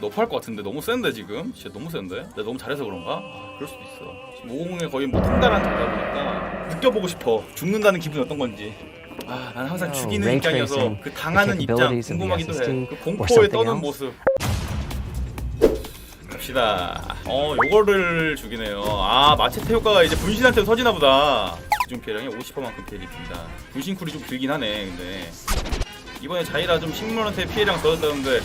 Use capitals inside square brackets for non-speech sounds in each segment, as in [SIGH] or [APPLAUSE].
너프할 것 같은데 너무 센데 지금 진짜 너무 센데 내가 너무 잘해서 그런가? 아, 그럴 수도 있어 지금 50에 거의 뭐 통달한 자다 보니까 느껴보고 싶어 죽는다는 기분이 어떤 건지 아, 난 항상 죽이는 입장이어서 그 당하는 입장 궁금하기도 해. SSD 그 or 공포에 떠는? 모습. 갑시다. 어, 요거를 죽이네요. 아, 마체테 효과가 이제 분신한테 터지나 보다. 집중 피해량이 50%만큼 피해를 입힙니다. 분신 쿨이 좀 길긴 하네, 근데. 이번에 자이라 좀 식물한테 피해량 덜었다는데.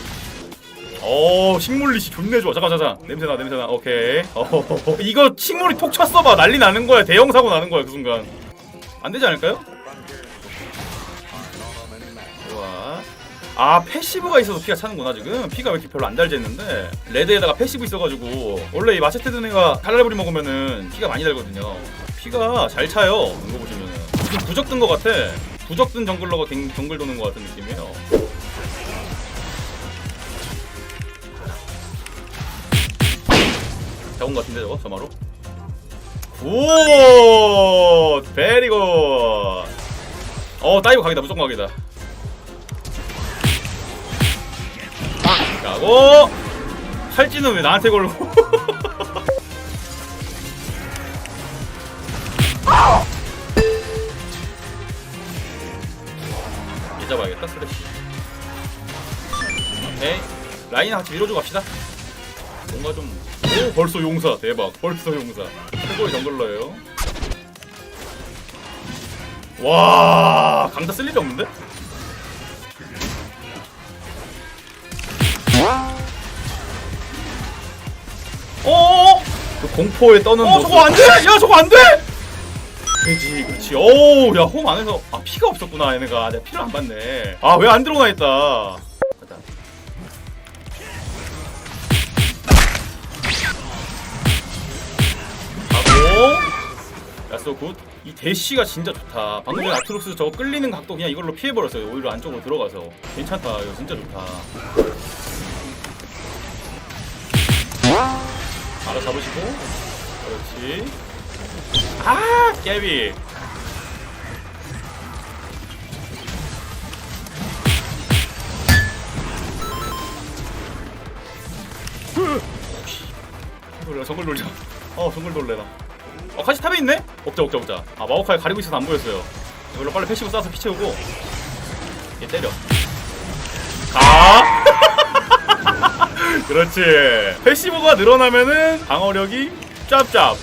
어, 식물리시 좋네 좋아. 잠깐, 잠깐. 냄새나, 냄새나. 오케이. 어, 이거 식물이 톡 쳤어 봐. 난리 나는 거야. 대형 사고 나는 거야, 그 순간. 안 되지 않을까요? 좋아. 아 패시브가 있어서 피가 차는구나 지금 피가 왜 이렇게 별로 안잘 쟀는데 레드에다가 패시브 있어가지고 원래 이 마체테 든 애가 칼날부리 먹으면은 피가 많이 달거든요 피가 잘 차요 이거 보시면은 지금 부적 든거 같아 부적 든 정글러가 갱- 정글 도는 거 같은 느낌이에요 잡은 거 같은데 저거 저마로 굿 베리 굿 어, 다이브 각이다. 무조건 각이다. 가고 팔찌는 왜 나한테 걸고? [LAUGHS] 얘 잡아야겠다. 스레시. 오케이. 라인 같이 밀어주고 갑시다. 뭔가 좀. 오, 벌써 용사. 대박. 벌써 용사. 최고의 정글러예요. 와 강타 쓸 일이 없는데? 어? 그 공포에 떠는 어 저거 안돼! 야 저거 안돼! 그지 그렇지 오우 야홈 안에서 아 피가 없었구나 얘네가 내가 피를 안 봤네 아 왜 안 들어오나 했다 야쏘 굿. 이 대시가 진짜 좋다. 방금 전에 아트록스 저거 끌리는 각도 그냥 이걸로 피해버렸어요. 오히려 안쪽으로 들어가서. 괜찮다. 이거 진짜 좋다. 알아 잡으시고. 그렇지. 아, 깨비. 돌려, 정글 돌려. 어, 정글 돌래라. 어, 카시 탑에 있네? 먹자, 먹자, 먹자. 아, 마오카이 가리고 있어서 안 보였어요. 이걸로 빨리 패시브 쏴서 피 채우고. 얘 때려. 가! [LAUGHS] 그렇지. 패시브가 늘어나면은 방어력이 짭짭.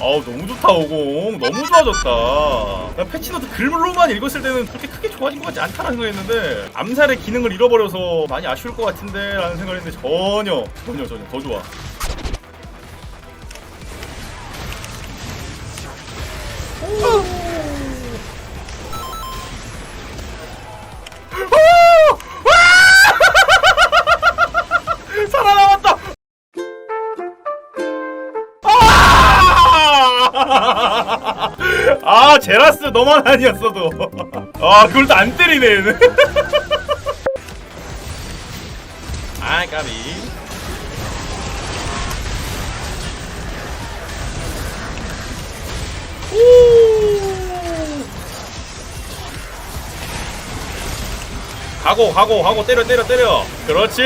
아우 너무 좋다 오공 너무 좋아졌다 나 패치노트 글로만 읽었을 때는 그렇게 크게 좋아진 것 같지 않다는 생각했는데 암살의 기능을 잃어버려서 많이 아쉬울 것 같은데 라는 생각을 했는데 전혀 전혀 전혀 더 좋아 아, 제라스 너만 아니었어도. [LAUGHS] 아, 그걸 또 안 때리네, 얘는. [LAUGHS] 아, 까비. 오! 가고 가고 가고 때려 때려 때려 그렇지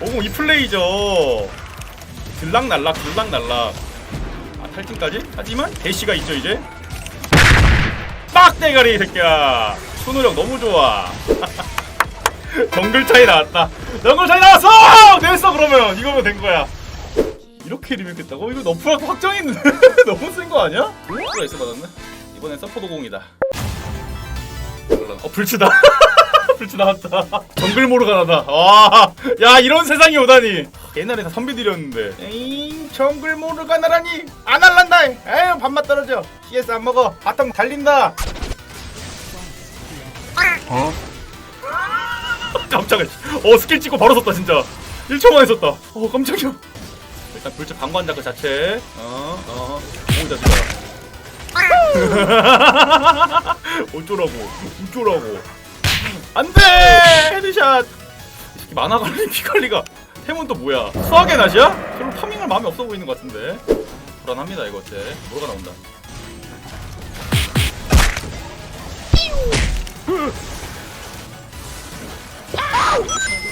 오공 이 플레이죠 들락날락 들락날락 아 탈진까지? 하지만 대시가 있죠 이제. 빡대가리 이 새끼야. 초노력 너무 좋아. [LAUGHS] 정글 차이 나왔다. 정글 차이 나왔어! 됐어 그러면. 이거면 된 거야. 이렇게 리뷰했다고? 이거 너프라고 확정했는데 [LAUGHS] 너무 센 거 아니야? 누가 있어 받았네? 이번엔 서포도 공이다. 어 불치다. [LAUGHS] 불치 나왔다. 정글 모르가나다. 와야 이런 세상이 오다니 옛날에 다 선비들이었는데. 에잉 정글 모르가 나라니 안 할란다. 에휴 밥맛 떨어져. CS 안 먹어. 바텀 달린다. 어? [LAUGHS] 깜짝이야. 어 스킬 찍고 바로 썼다 진짜. 1초 만에 썼다. 어 깜짝이야. 일단 불치 방관자 그 자체. 어어. 오자 좋아 어쩌라고. 어쩌라고. 안돼! 헤드샷! 만화 관리 [LAUGHS] 피 관리가 템은 또 뭐야? 수학의 낫이야? 별로 파밍할 마음이 없어 보이는 것 같은데. 불안합니다 이거 어째. 뭐가 나온다.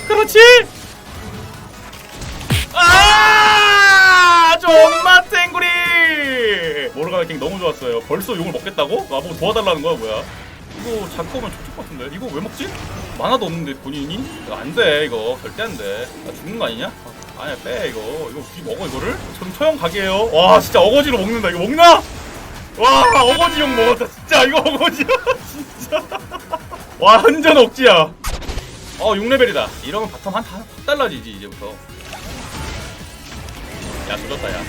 그렇지! 아! 정마 탱구리! 모르가나 너무 좋았어요. 벌써 용을 먹겠다고? 나보고 도와달라는 거야 뭐야? 이거 잡고 오면 촉촉 같은데? 이거 왜 먹지? 만화도 없는데 본인이? 안돼 이거. 절대 안돼. 나 죽는 거 아니냐? 아니야 빼 이거. 이거 굳이 먹어 이거를? 전 처형 각이에요. 와 진짜 어거지로 먹는다. 이거 먹나? 와 어거지용 먹었다. 진짜 이거 어거지야 [LAUGHS] 진짜. 와 완전 억지야. 어 6레벨이다. 이러면 바텀 한확 달라지지 이제부터. 야 조졌다 야아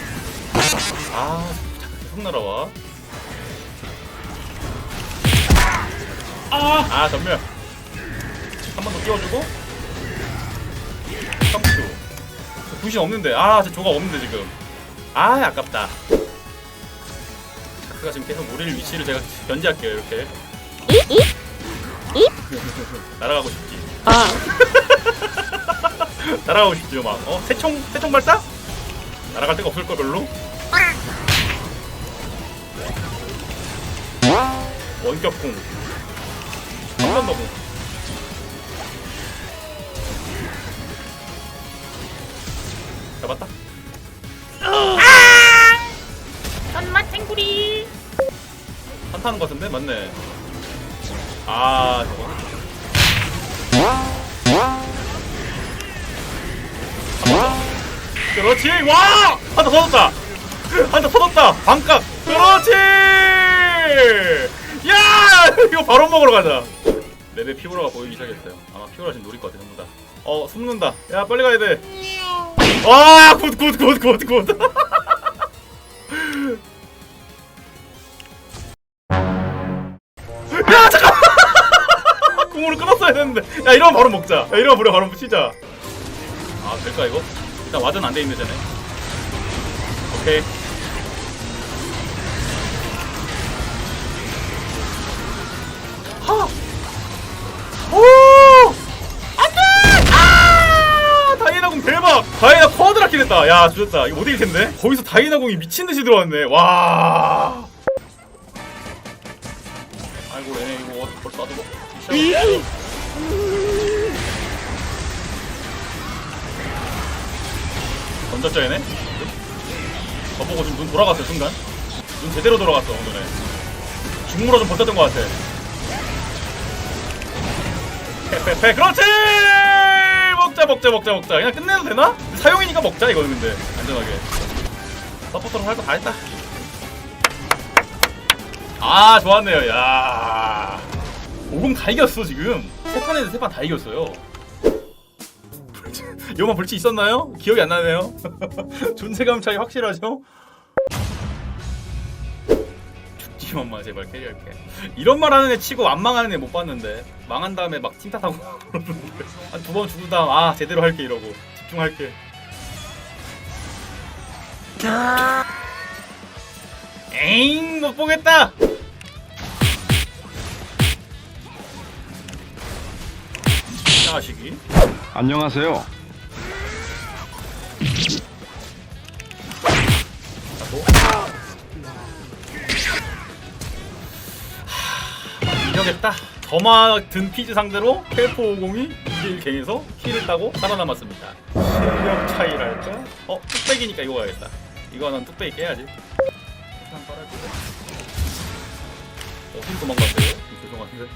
잠깐 계속 날아와 아, 아 전멸. 한 번더 띄워주고. 컴퓨 부신 없는데. 아저 조각 없는데 지금. 아 아깝다. 자크가 지금 계속 우리를 위치를 제가 견제할게요 이렇게. [LAUGHS] 날아가고 싶지. 아, [LAUGHS] 날아가고 싶죠 막. 어? 새총 새총 발사? 날아갈 데가 없을 걸 별로? 원격공 한번 더공 잡았다 손맛 탱구리. 한타는 것 같은데? 맞네. 아 저거. 그렇지! 와! 한타 터졌다! 한타 터졌다! 반값 그렇지 야! [LAUGHS] 이거 바로 먹으러 가자. 맵에 피오라가 보이기 시작했어요. 아마 피오라 지금 노릴 것 같아 전부 다 어 숨는다. 야 빨리 가야 돼와굿굿 굿 굿 굿. [LAUGHS] 야 잠깐 궁으로 [LAUGHS] 끊었어야 되는데. 야 이러면 바로 먹자. 야 이러면 바로 바로 치자. 아 될까 이거? 일단 와전 안돼 있는 전에 오케이 다이나 했다. 야, 죽였다. 이거 못 이길 텐데. 거기서 다이나 공이 미친 듯이 들어왔네. 와! 아이고, 얘네 이거 벌써 나도 뭐. 던졌죠, 얘네? 저보고 지금 눈 돌아갔어요, 순간. 눈 제대로 돌아갔어, 오늘에. 중무로 좀 버텼던 것 같아. 페페페 그렇지 먹자 먹자 먹자 먹자. 그냥 끝내도 되나? 사용이니까 먹자 이거는 근데. 안전하게. 서포터로 할거 다 했다. 아 좋았네요. 야. 50다 이겼어 지금. 세 판에서 세판 다 이겼어요. [LAUGHS] 이거만 불치 있었나요? 기억이 안 나네요. [LAUGHS] 존재감 차이 확실하죠? 죽지만 마 제발 캐리할게. 이런 말 하는 애 치고 안 망하는 애 못 봤는데 망한 다음에 막 팀 탓하고 한두번 죽은 다음 아 제대로 할게 이러고. 집중할게. 에잉 못 보겠다! 자식이. 안녕하세요. 이겨겠다 더마 든 피즈 상대로 텔포 50이 2대1 갱에서 킬을 따고 살아남았습니다 실력 차이랄까? 어? 뚝배기니까 이거 가야겠다 이거는 뚝배기 깨야지 그냥 빨아주고 [LAUGHS] 어디 도망갔어요? 죄송한데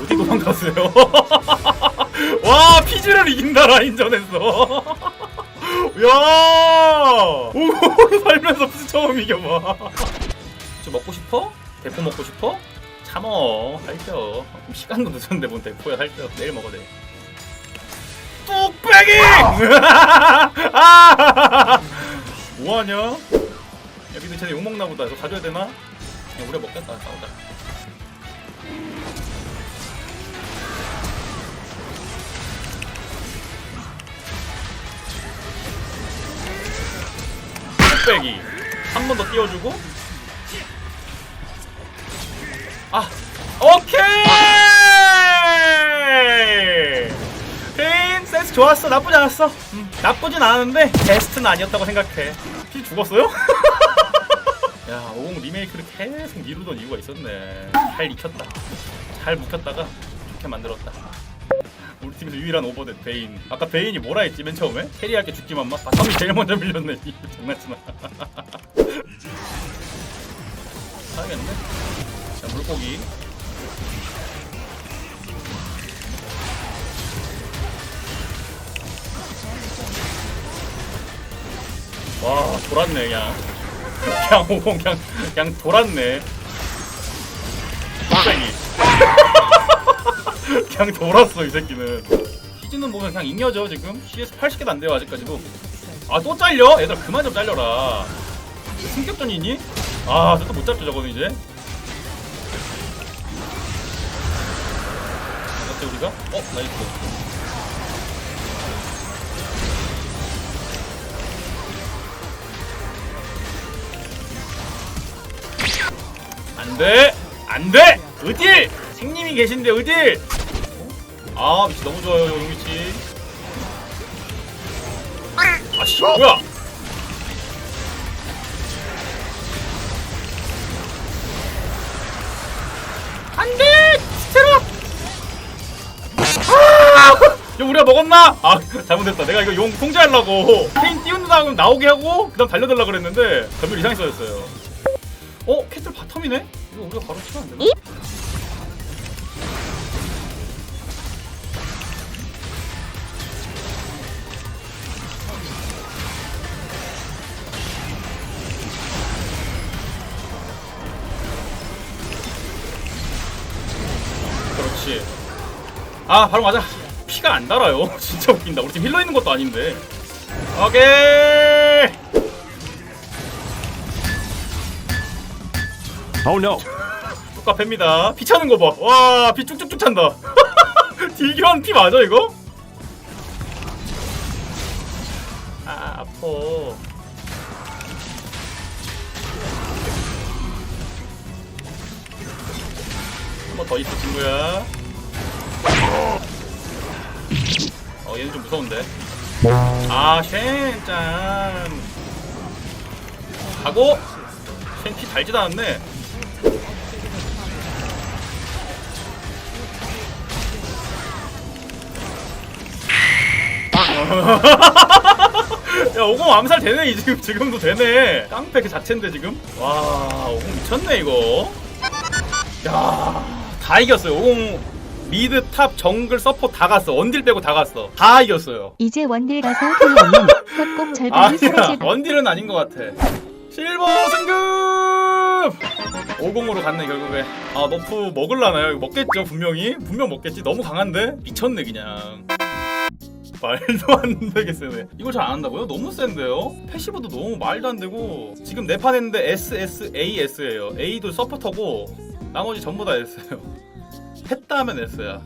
어디 도망갔어요? 와 피즈를 이긴다 라인전에서 [LAUGHS] 야! 오 [LAUGHS] 살면서 처음 이겨봐 저 먹고 싶어? 대포 먹고 싶어? 참어 살쪄 [LAUGHS] 시간도 늦었는데 뭔 대포야 살쪄 내일 먹어 내일 뚝배기! [LAUGHS] 아! 뭐하냐? 야 근데 쟤네 욕먹나 보다 이거 가져야 되나? 그냥 우리 먹겠다 싸우자 뚝배기 한 번 더 띄워주고 아 오케이 케인 센스 좋았어 나쁘지 않았어 음, 나쁘진 않았는데 베스트는 아니었다고 생각해 피 죽었어요? [LAUGHS] 야, 50 리메이크를 계속 미루던 이유가 있었네. 잘 익혔다. 잘 묵혔다가 좋게 만들었다. 우리 팀에서 유일한 오버댓 베인 아까 베인이 뭐라 했지 맨 처음에? 캐리할 게 죽기만 마? 바텀이 제일 먼저 밀렸네 이 [LAUGHS] 장난치나 [LAUGHS] 사야겠는데? 자 물고기. 와 돌았네 그냥. [LAUGHS] 그냥 오공 그냥 그냥 돌았네. 갑자기 [LAUGHS] 그냥 돌았어 이 새끼는. 시즌은 보면 그냥 잉여져 지금. CS 80개도 안 돼요 아직까지도. 아 또 잘려? 얘들아 그만 좀 잘려라. 승격전이니? 아저또못 잡죠 저거는 이제 우리가? 어 나이스. 안 돼! 안 돼! 의딜! 생님이 계신데 의딜! 아 위치 너무 좋아요 용 위치. 아 씨 뭐야? 안 돼! 스테라 아! 야 우리가 먹었나? 아 잘못했다 내가 이거 용 통제하려고 페인 띄운 다음 나오게 하고 그 다음 달려들라 그랬는데 전멸 이상이 써졌어요 어? 캐틀 바텀이네? 이거 우리가 바로 치면 안 되나? 그렇지 아 바로 맞아 피가 안 달아요 [LAUGHS] 진짜 웃긴다 우리 팀 힐러 있는 것도 아닌데 오케이 Oh no. 뚜까 팹니다. 피 차는 거 봐. 와, 피 쭉쭉쭉 찬다. [LAUGHS] 딜교환 피 맞아, 이거? 아, 아파. 한번 더 있어, 친구야. 어, 얘는 좀 무서운데. 아, 쉔, 짠. 가고! 쉔피 달지도 않았네. [LAUGHS] 야 오공 암살 되네 이 지금 지금도 되네 깡패 그 자체인데 지금 와 오공 미쳤네 이거 야 다 이겼어요 오공 미드 탑 정글 서포 다 갔어. 원딜 빼고 다 갔어. 다 이겼어요. 이제 원딜 가서 힐 없는 협곡 절반이 아니야. 사라질 원딜은 아닌 것 같아. 실버 승급! 50으로 갔네 결국에. 아 너프 먹을라나요? 이거 먹겠죠 분명히? 분명 먹겠지. 너무 강한데? 미쳤네 그냥. 말도 안 되게 세네. 이걸 잘 안 한다고요? 너무 센데요? 패시브도 너무 말도 안 되고. 지금 네판 했는데 SSAS예요. A도 서포터고 나머지 전부 다 S예요 했다 하면 S야